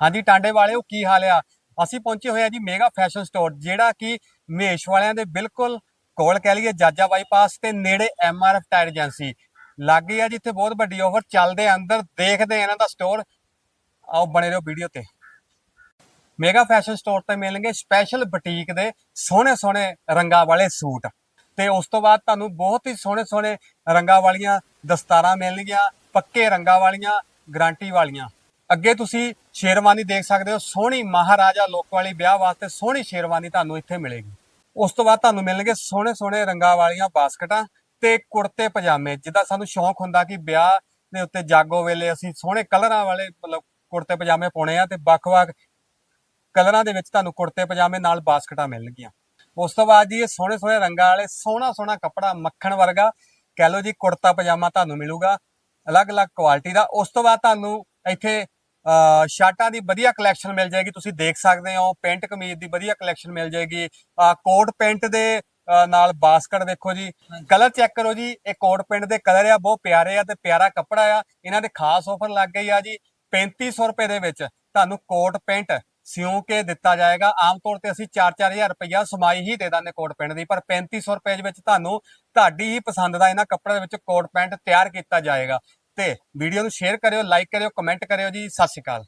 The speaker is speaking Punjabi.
ਹਾਂਜੀ, ਟਾਂਡੇ ਵਾਲਿਓ, ਕੀ ਹਾਲ ਆ? ਅਸੀਂ ਪਹੁੰਚੇ ਹੋਏ ਆ ਜੀ ਮੇਗਾ ਫੈਸ਼ਨ ਸਟੋਰ ਜਿਹੜਾ ਕਿ ਮੇਸ਼ ਵਾਲਿਆਂ ਦੇ ਬਿਲਕੁਲ ਕੋਲ ਕਹਿ ਲਈਏ, ਜਾਜਾ ਬਾਈਪਾਸ ਤੇ ਨੇੜੇ ਐਮਆਰਐਫ ਟਾਇਰ ਏਜੰਸੀ ਲੱਗੀ ਆ ਜਿੱਥੇ ਬਹੁਤ ਵੱਡੀ ਆਫਰ ਚੱਲਦੇ ਅੰਦਰ, ਦੇਖਦੇ ਇਹਨਾਂ ਦਾ ਸਟੋਰ ਆਓ ਬਣੇ ਰਹੋ ਵੀਡੀਓ ਤੇ। ਮੇਗਾ ਫੈਸ਼ਨ ਸਟੋਰ ਤੇ ਮਿਲਣਗੇ ਸਪੈਸ਼ਲ ਬੁਟੀਕ ਦੇ ਸੋਹਣੇ ਸੋਹਣੇ ਰੰਗਾਂ ਵਾਲੇ ਸੂਟ। ਤੇ ਉਸ ਤੋਂ ਬਾਅਦ ਤੁਹਾਨੂੰ ਬਹੁਤ ਹੀ ਸੋਹਣੇ ਸੋਹਣੇ ਰੰਗਾਂ ਵਾਲੀਆਂ ਦਸਤਾਰਾਂ ਮਿਲਣਗੀਆਂ, ਪੱਕੇ ਰੰਗਾਂ ਵਾਲੀਆਂ ਗਾਰੰਟੀ ਵਾਲੀਆਂ। ਅੱਗੇ ਤੁਸੀਂ ਸ਼ੇਰਵਾਨੀ ਦੇਖ ਸਕਦੇ ਹੋ, ਸੋਹਣੀ ਮਹਾਰਾਜਾ ਲੋਕ ਵਾਲੀ ਵਿਆਹ ਵਾਸਤੇ ਸੋਹਣੀ ਸ਼ੇਰਵਾਨੀ ਤੁਹਾਨੂੰ ਇੱਥੇ ਮਿਲੇਗੀ। ਉਸ ਤੋਂ ਬਾਅਦ ਤੁਹਾਨੂੰ ਮਿਲਣਗੇ ਸੋਹਣੇ ਸੋਹਣੇ ਰੰਗਾਂ ਵਾਲੀਆਂ ਬਾਸਕਟਾਂ ਤੇ ਕੁੜਤੇ ਪਜਾਮੇ, ਜਿੱਦਾਂ ਸਾਨੂੰ ਸ਼ੌਂਕ ਹੁੰਦਾ ਕਿ ਵਿਆਹ ਦੇ ਉੱਤੇ ਜਾਗੋ ਵੇਲੇ ਅਸੀਂ ਸੋਹਣੇ ਕਲਰਾਂ ਵਾਲੇ ਮਤਲਬ ਕੁੜਤੇ ਪਜਾਮੇ ਪਾਉਣੇ ਆ ਤੇ ਵੱਖ-ਵੱਖ ਕਲਰਾਂ ਦੇ ਵਿੱਚ ਤੁਹਾਨੂੰ ਕੁੜਤੇ ਪਜਾਮੇ ਨਾਲ ਬਾਸਕਟਾਂ ਮਿਲਣਗੀਆਂ। ਉਸ ਤੋਂ ਬਾਅਦ ਜੀ ਇਹ ਸੋਹਣੇ ਸੋਹਣੇ ਰੰਗਾਂ ਵਾਲੇ ਸੋਹਣਾ ਸੋਹਣਾ ਕੱਪੜਾ ਮੱਖਣ ਵਰਗਾ, ਕਹਿ ਲਓ ਜੀ ਕੁੜਤਾ ਪਜਾਮਾ ਤੁਹਾਨੂੰ ਮਿਲੂਗਾ, ਅਲੱਗ-ਅਲੱਗ ਕੁਆਲਿਟੀ ਦਾ। ਉਸ ਤੋਂ ਬਾਅਦ ਤੁਹਾਨੂੰ ਇੱਥੇ ਸ਼ਰਟਾਂ ਦੀ ਵਧੀਆ ਕਲੈਕਸ਼ਨ ਮਿਲ ਜਾਏਗੀ ਤੁਸੀਂ ਦੇਖ ਸਕਦੇ ਹੋ ਪੈਂਟ ਕਮੀਜ਼ ਦੀ ਵਧੀਆ ਕਲੈਕਸ਼ਨ ਮਿਲ ਜਾਏਗੀ। ਕੋਟ ਪੈਂਟ ਦੇ ਨਾਲ ਬਾਸਕਟ ਦੇਖੋ ਜੀ। ਕਲਰ ਚੈੱਕ ਕਰੋ ਜੀ ਇਹ ਕੋਟ ਪੈਂਟ ਦੇ ਕਲਰ ਆ ਬਹੁਤ ਪਿਆਰੇ ਆ ਤੇ ਪਿਆਰਾ ਕੱਪੜਾ ਆ। ਇਹਨਾਂ ਦੇ ਖਾਸ ਆਫਰ ਲੱਗ ਗਈ ਆ ਜੀ 3500 ਰੁਪਏ ਦੇ ਵਿੱਚ ਤੁਹਾਨੂੰ ਕੋਟ ਪੈਂਟ ਸਿਉਂ ਕੇ ਦਿੱਤਾ ਜਾਏਗਾ। ਆਮ ਤੌਰ ਤੇ ਅਸੀਂ 4-4000 ਰੁਪਇਆ ਸਮਾਈ ਹੀ ਦੇ ਦਾਂਗੇ ਕੋਟ ਪੈਂਟ ਦੀ ਪਰ 3500 ਰੁਪਏ ਦੇ ਵਿੱਚ ਤੁਹਾਨੂੰ ਤੁਹਾਡੀ ਹੀ ਪਸੰਦ ਦਾ ਇਹਨਾਂ ਕੱਪੜੇ ਦੇ ਵਿੱਚ ਕੋਟ ਪੈਂਟ ਤਿਆਰ ਕੀਤਾ ਜਾਏਗਾ। ਤੇ ਵੀਡੀਓ ਨੂੰ ਸ਼ੇਅਰ ਕਰਿਓ ਲਾਈਕ ਕਰਿਓ ਕਮੈਂਟ ਕਰਿਓ ਜੀ। ਸਤਿ ਸ਼੍ਰੀ ਅਕਾਲ।